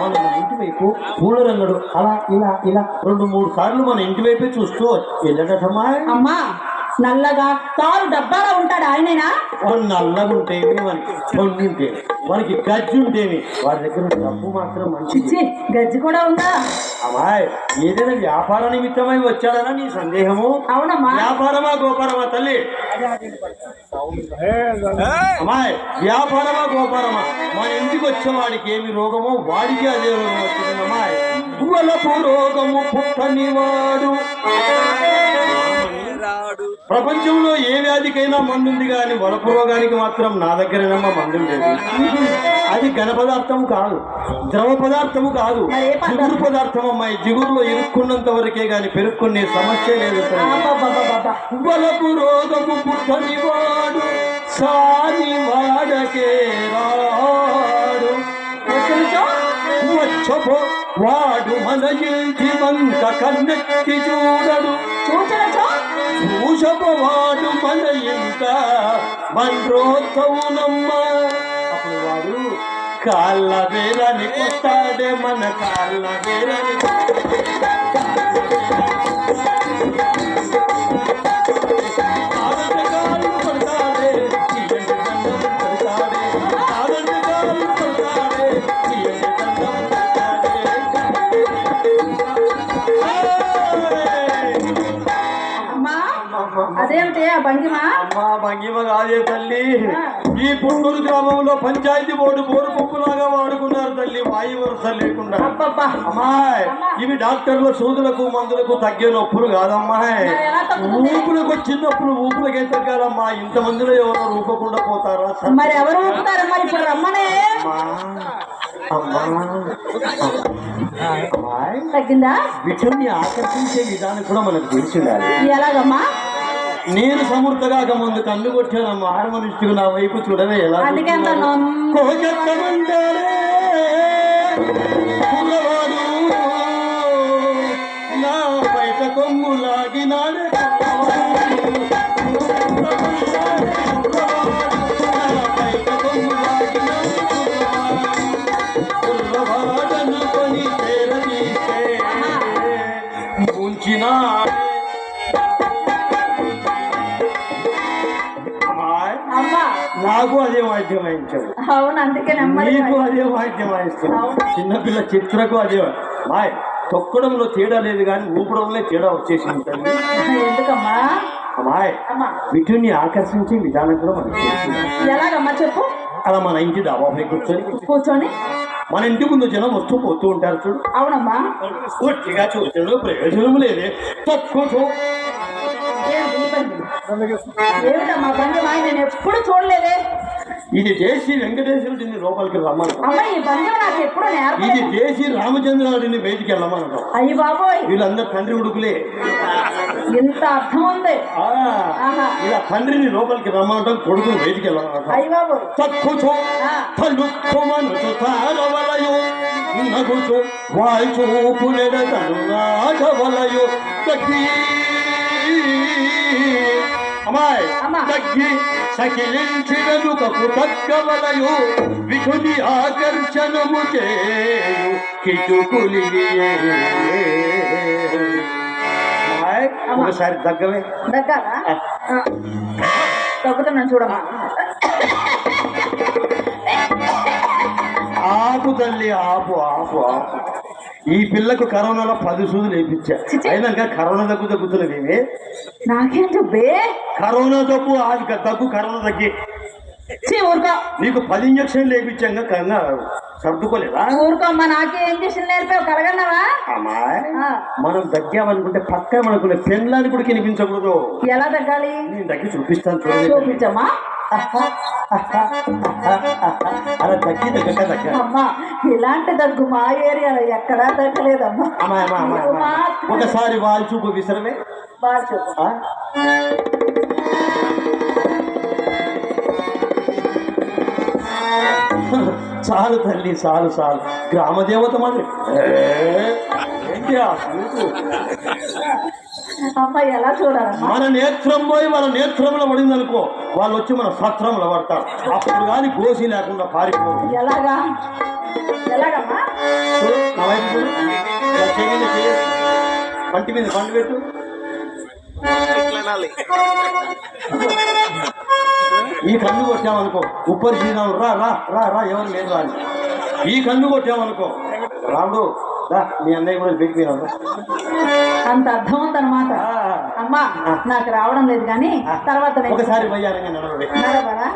మన ఇంటి వైపు పూల రంగడు అలా ఇలా ఇలా రెండు మూడు సార్లు మన ఇంటి వైపే చూస్తూ వెళ్ళడటమ్మా అమ్మా నల్లగా తారు డబ్బాలో ఉంటాడు ఆయనేనా? వాడు నల్లగా ఉంటేమి వానికి వానికి గజ్జి ఉంటేమి వాడి దగ్గర డబ్బు మాత్రం మంచిది. చిచ్చి గజ్జి కూడా ఉందా? అమ్మాయి ఏదైనా వ్యాపార నిమిత్తమై వచ్చాడనా నీ సందేహము? అవునమ్మా. వ్యాపారమా గోపారమా తల్లి? అమ్మాయి వ్యాపారమా గోపారమా మన ఇంటికి వచ్చే వాడికి ఏమి రోగమో వాడికి అదే రోగం వచ్చింది అమ్మాయి. పువ్వులకు రోగము పుట్టని వాడు. ప్రపంచంలో ఏ వ్యాధికైనా మందుంది కానీ వలపు రోగానికి మాత్రం నా దగ్గరేనమ్మా మందు లేదు అది ఘన పదార్థము కాదు ద్రవ పదార్థము కాదు పదార్థం? జిగురు పదార్థం అమ్మాయి జిగురులో ఇరుక్కున్నంత వరకే గాని పెరుక్కునే సమస్య లేదు. వలపు రోగము పుట్టని వాడు సాని వాడకే రాడు. వచ్చపో వాడు మన ఇంటి వంక కన్నెత్తి చూడడు. చూసపవాడు మన ఇంట మండ్రోత్సవునమ్మ అప్పుడు వాడు కాళ్ళ వేరని కొట్టాడే మన కాళ్ళ వేరని అదేమిటి? ఆ భంగిమా? అమ్మా భంగిమ కాదే తల్లి. ఈ పుట్టూరు గ్రామంలో పంచాయతీ బోర్డు బోరు కుక్కులాగా వాడుకున్నారు తల్లి. వాయు వరుస లేకుండా. అమ్మాయ్ ఇవి డాక్టర్ల సూదులకు మందులకు తగ్గే నొప్పులు తగ్గుతుంది? ఊపులకు వచ్చినప్పుడు ఊపులకే తగ్గాలమ్మా? ఇంతమందిలో ఎవరో ఊపకుండా పోతారా? మరి ఎవరు ఊపుతారు? మరి ఇప్పుడు రమ్మనే. తగ్గిందా? విషయాన్ని ఆకర్షించే విధానం కూడా మనకు తెలిసిండాలి ఎలాగమ్మా? నేను సమృద్ధగా ముందు కన్ను కొట్టానమ్మా హార్మోనిస్టుకు నా వైపు చూడవే ఎలా అందుకే అవును అందుకే నీకు అదే వాయిద్యం వాయిస్తాడు చిన్నపిల్ల చిత్రకు అదే మాయ్ తొక్కడంలో తేడా లేదు కానీ ఊపడంలో తేడా వచ్చేసింది తల్లి ఎందుకమ్మా? అమ్మాయ్ అమ్మా. వీటిని ఆకర్షించే విధానం కూడా మనకు ఎలాగమ్మా చెప్పు? అలా మన ఇంటి డాబాపై కూర్చొని కూర్చొని. మన ఇంటి ముందు జనం వస్తూ పోతూ ఉంటారు చూడు. అవునమ్మా. చూడటంలో ప్రయోజనం లేదే. తక్కువ ఏమిటమ్మా భంగిమ నేను ఎప్పుడు చూడలేదే. ఇది చేసి వెంకటేశ్వరుడిని లోపలికి ఈ నాకు ఎప్పుడు ఇది చేసి రామచంద్రుడిని బయటికి అయ్యి బాబోయ్. వీళ్ళందరూ తండ్రి ఉడుకులే. ఇంత అర్థం ఉంది. ఇలా తండ్రిని లోపలికి రమ్మంటాం కొడుకుని బయటికి వెళ్ళమంటాం అయ్యి బాబోయ్. తక్కుచో ఆ. తలుక్కుమనుచు తారవలయు నగుచు వాల్చూపు నెడతను నాగవలయు తగ్గి అమ్మాయి అమ్మా. తగ్గి సకిలించిననుకపు తగ్గవలయు విధుని ఆకర్షణము చేయు కిటుకులి ఒకసారి తగ్గవే. దగ్గర తగ్గుతున్నాను చూడమ్మా. ఆపు తల్లి ఆపు ఆపు ఆపు. ఈ పిల్లకు కరోనాలో పది సూదులు వేయించా. అయినాక కరోనా దగ్గు తగ్గుతున్నది నాకేం చెప్పే కరోనా దగ్గు అది దగ్గు కరోనా తగ్గి ఊరుకో. నీకు పది ఇంజక్షన్లు వేయించాక కంగా సర్దుకోలేదా? ఊరుకోమ్మా నాకే ఇంజక్షన్ నేర్పావు కలగన్నావా అమ్మాయి ఆ, మనం తగ్గామనుకుంటే పక్క మనకు పెళ్ళాన్ని కూడా కనిపించకూడదు ఎలా తగ్గాలి? నేను తగ్గి చూపిస్తాను చూపించమ్మా. అలా తగ్గ అమ్మా ఇలాంటి దగ్గు మా ఏరియాలో ఎక్కడా తగ్గలేదమ్మా అమ్మా. ఒకసారి వాళ్ళు చూపు విసరమే. చెప్పు ఆ? చాలు తల్లి చాలు చాలు. గ్రామదేవత ఏంటి ఆ చూపు? అమ్మ ఎలా చూడాలమ్మా? మన నేత్రం పోయి మన నేత్రంలో పడింది అనుకో వాళ్ళు వచ్చి మన సత్రంలో పడతారు. అప్పుడు కానీ గోసి లేకుండా ఎలాగా? ఎలాగమ్మా? నా వైపు చెయ్యి. పంటి మీద పండు పెట్టు. ఈ కన్ను కొట్టామనుకో. ఉప్పరి శ్రీరాముడు రా రా రా రా ఎవరు లేదు రా అని. ఈ కన్ను కొట్టామనుకో. రాముడు మీ అన్నయ్య కూడా పెట్టి అంత అర్థం ఉందన్నమాట అమ్మా నాకు రావడం లేదు కానీ తర్వాత ఒకసారి పోయారంగా నడవడే నడవరా?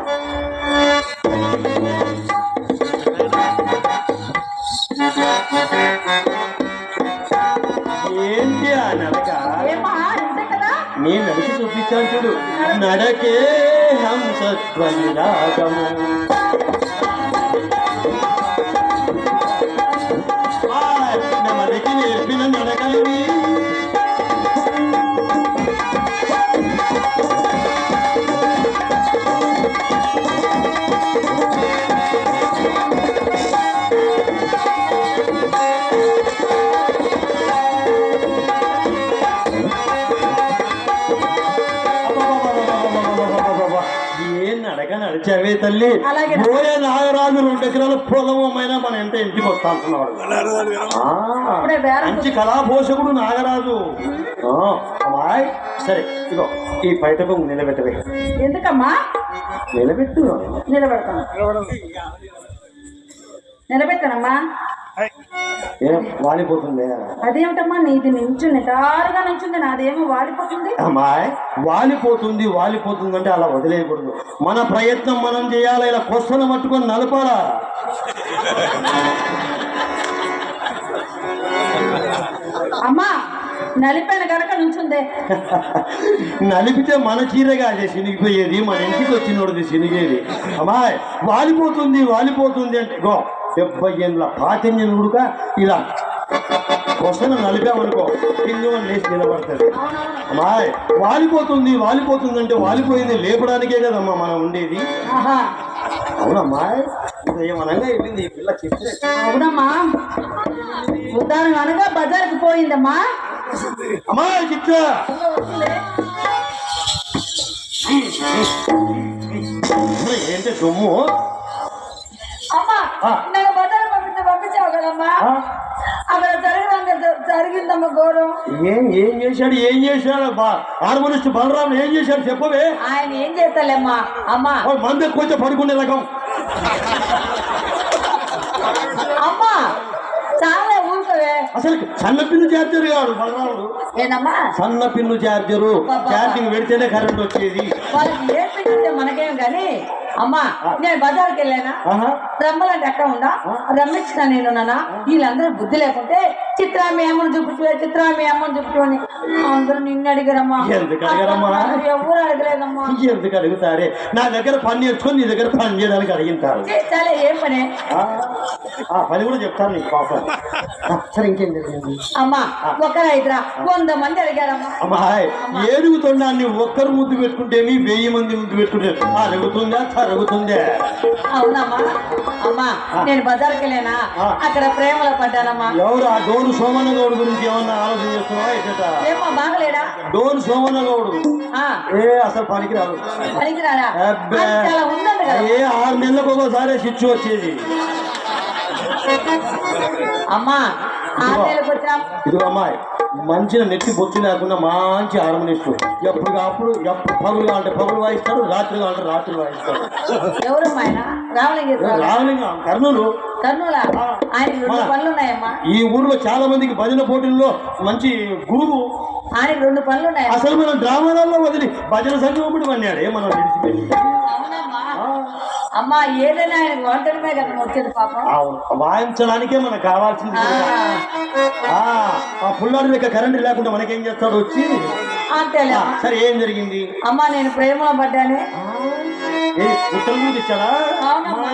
ఏంటి ఆ నడక? నేను నడిచి చూపించాను చూడు. నడకే హంసత్వని నడిచావే తల్లి. పోయే నాగరాజు రెండు ఎకరాల పొలం అమ్మైనా మన ఎంత ఇంటికి వస్తా అంటున్నాడు మంచి కళాపోషకుడు నాగరాజు. ఆ, అమ్మాయ్ సరే ఇగో ఈ పైటకు నిలబెట్టవే. ఎందుకమ్మా? నిలబెట్టు. నిలబెడతాను. నిలబెట్టానమ్మా. వాలిపోతుంది? అదేమిటమ్మా నీది నించు నిటారుగా నించుంది నాదేమో అమ్మాయ్ వాలిపోతుంది వాలిపోతుంది అంటే అలా వదిలేయకూడదు. మన ప్రయత్నం మనం చేయాలి ఇలా కొస్తను పట్టుకొని నలపాలా? అమ్మా నలిపాను గనక నుంచుందే. నలిపితే మన చీరగా అదే సినిగిపోయేది మన ఇంటికి వచ్చినోడిది సినిగేది. అమ్మాయ్ వాలిపోతుంది వాలిపోతుంది అంటే గో. డెబ్బై ఏళ్ళ పాతిన్యం ఉడుక ఇలా కొసను నలిపామనుకో కింద లేచి నిలబడుతుంది అవునవును అమ్మాయ్ వాలిపోతుంది వాలిపోతుంది అంటే వాలిపోయింది లేపడానికే కదమ్మా మనం ఉండేది. ఆహా. అవునమ్మాయ్ ఏమనగా వెళ్ళింది ఈ పిల్ల చెప్తే. అవునమ్మా. ఉదాహరణ అనగా బజార్కి పోయిందమ్మా. అమ్మాయి చిత్ర ఏంటి సొమ్ము నాకు బజార్ పంపించి పంపించావు కదమ్మా? అక్కడ జరిగిన జరిగిందమ్మా ఘోరం. ఏం ఏం చేశాడు? ఏం చేశాడు? హార్మోనిస్ట్ బలరాం ఏం చేశాడు చెప్పవే. ఆయన ఏం చేస్తాలేమ్మా? అమ్మా. మంది ఎక్కువ పడుకునే రకం. అమ్మా చాలా ఊరుకోవే. అసలు సన్న పిన్ను ఛార్జర్ కాడు బలరాముడు. ఏందమ్మా సన్న పిన్ను ఛార్జరు ఛార్జింగ్ పెడితేనే కరెంట్ వచ్చేది. వాళ్ళకి ఏ పెట్టింటే మనకేం కానీ అమ్మా నేను బజార్కి వెళ్ళానా? రమ్మలంటే ఎక్కడ ఉందా రమ్మించిన నేను నాన్న వీళ్ళందరూ బుద్ధి లేకుంటే చిత్రామి అమ్మని చూపించు చిత్రామి అమ్మని చూపించు అని అందరూ నిన్ను అడిగారమ్మా. ఎవరు అడగలేదమ్మా? ఎందుకు అడుగుతారే? నా దగ్గర పని నేర్చుకొని నీ దగ్గర పని చేయడానికి అడిగింటారు. చేస్తాలే ఏం పని? ఆ, పని కూడా చెప్తాను నీకు పాపం. సరే ఇంకేం జరిగింది అమ్మా వంద మంది అడిగారమ్మా. అమ్మాయి ఏడుగు తొండాన్ని ఒక్కరు ముద్దు పెట్టుకుంటేమి వెయ్యి మంది ముద్దు పెట్టుకుంటే అరుగుతుందా తరుగుతుందా? అవునమ్మా. అమ్మా నేను బజార్కి వెళ్ళానా. అక్కడ ప్రేమలో పడ్డానమ్మా. ఎవరు ఆ డోరు సోమన్న గౌడు గురించి ఏమన్నా ఆలోచన చేస్తున్నావా ఏమో బాగలేడా? డోరు సోమన్న గౌడు. ఆ, ఏ అసలు పనికి రాదు పనికిరాడా? అబ్బే. అది చాలా ఉందండి కదా. ఏ ఆరు నెలలకు ఒకసారి స్విచ్ వచ్చేది. అమ్మా ఇదిగో. అమ్మాయి మంచిగా నెత్తి బొత్తి లేకుండా మంచి హార్మోనిస్ట్ ఎప్పుడు అప్పుడు ఎప్పుడు పగులు అంటే పగులు వాయిస్తాడు రాత్రి అంటే రాత్రి వాయిస్తాడు. కర్నూలు ఈ ఊర్లో చాలా మందికి భజన పోటీల్లో మంచి గురువు. రెండు పనులు అసలు మనం డ్రామాలలో వదిలి భజన సంగమపుడు అన్నాడే మనం విడిచిపెట్టి. అవునమ్మా అమ్మా ఏదైనా ఆయన ఒంటరిమే కదా వచ్చేది పాపం. అవును. వాయించడానికే మనకు కావాల్సింది ఆ, పుల్లాడి దగ్గర కరెంట్ లేకుండా మనకేం చేస్తాడు వచ్చి? అంతేలే. సరే ఏం జరిగింది? అమ్మా నేను ప్రేమలో పడ్డానే. ఉత్తరం కూడా ఇచ్చాడా? మా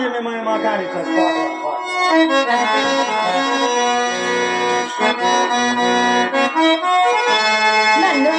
నన్ను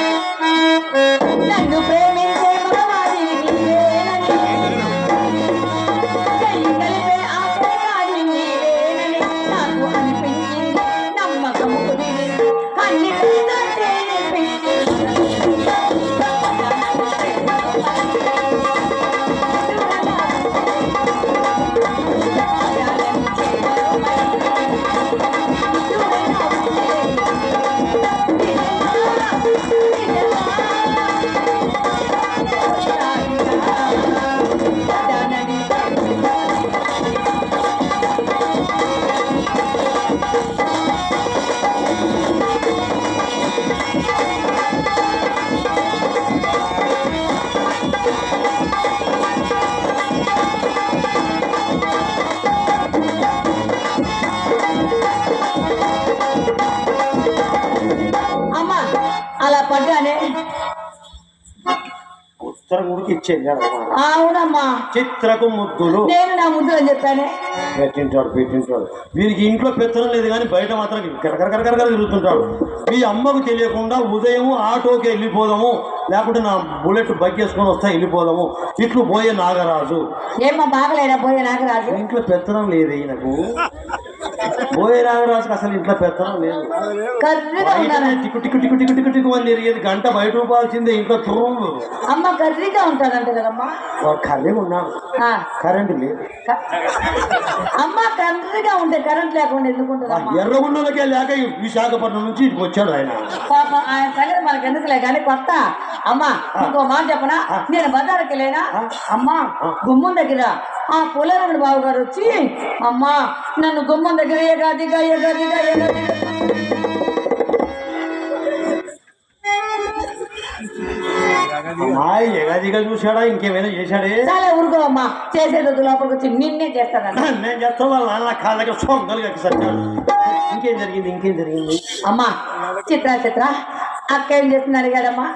ఇచ్చేది అన్నమాట. అవునమ్మా. చిత్రకు ముద్దులు. నేను నా ముద్దులు అని చెప్పానే? పెట్టింటాడు పెట్టింటాడు వీరికి ఇంట్లో పెత్తనం లేదు కానీ బయట మాత్రం కరకరకరకర తిరుగుతుంటాడు. మీ అమ్మకు తెలియకుండా ఉదయం ఆటోకి వెళ్ళిపోదాము. లేకుంటే నా బుల్లెట్ బైక్ వేసుకొని వస్తా వెళ్ళిపోదాము. ఇట్లు పోయే నాగరాజు. ఏమ్మా బాగలేడా? పోయే నాగరాజు? ఇంట్లో పెత్తనం లేదు ఈయనకు. పోయే నాగరాజుకి అసలు ఇంట్లో పెత్తనం లేదు. కర్రీగా ఉన్నాను బయటనే టిక్కు టిక్కు టిక్కు టిక్కు టిక్కు టిక్కు అని తిరిగేది. గంట బయట రూపాల్సిందే ఇంట్లో తురుము. అమ్మ కర్రీగా ఉంటాడంట కదమ్మా. వాడు కర్రీ ఉన్నాడు ఆ, కరెంట్ లేదు. అమ్మ కర్రీగా ఉంటే కరెంట్ లేకుండా ఎందుకు ఉంటుందమ్మా? ఎర్రగుండలకే లేక విశాఖపట్నం నుంచి ఇటుకు వచ్చాడు ఆయన. పాప ఆయన సంగతి మనకు ఎందుకులే కానీ కొత్త. అమ్మా ఇంకో మాట చెప్పనా? నేను బజార్కి వెళ్ళేనా అమ్మా గుమ్మం దగ్గర ఆ పులరముడు బాబు గారు వచ్చి అమ్మా నన్ను గుమ్మం దగ్గర ఏగాదిగా ఏగాదిగా ఏగాదిగా అమ్మాయి ఎగాదిగా చూశాడా? ఇంకేమైనా చేశాడే? చాలా ఊరుకో అమ్మా చేసేది వద్దు, లోపలికి వచ్చి నిన్నే చేస్తానన్న నేను చెప్తా వాళ్ళ నాన్న కాళ్ళ దగ్గర సొంతలుగా సచ్చాడు ఇంకేం జరిగింది ఇంకేం జరిగింది? అమ్మా చిత్ర చిత్ర అక్క ఏం చేస్తుంది అడిగాడమ్మా.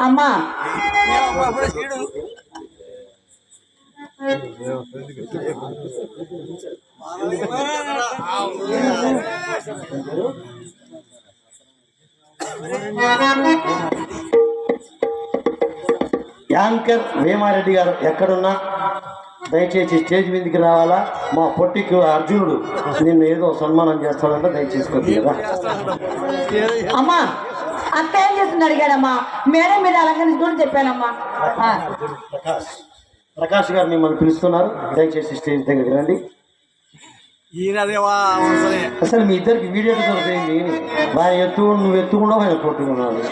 అమ్మా యాంకర్ వేమారెడ్డి గారు ఎక్కడున్నా? దయచేసి స్టేజ్ మీదకి రావాలా? మా పొట్టికి అర్జునుడు నిన్ను ఏదో సన్మానం చేస్తాడంటే దయచేసి కొద్దిగా అమ్మా! అక్క ఏం చేస్తుంది అడిగాడమ్మా మేడం మీద అలంకరించుకొని చెప్పానమ్మా. ఆ, ప్రకాష్. ప్రకాష్ గారు మిమ్మల్ని పిలుస్తున్నారు. దయచేసి స్టేజ్ దగ్గరికి రండి. అసలు మీ ఇద్దరికి వీడియో దొరికింది ఆయన ఎత్తు నువ్వు ఎత్తుకుండా ఆయన కొట్టుకున్నాడు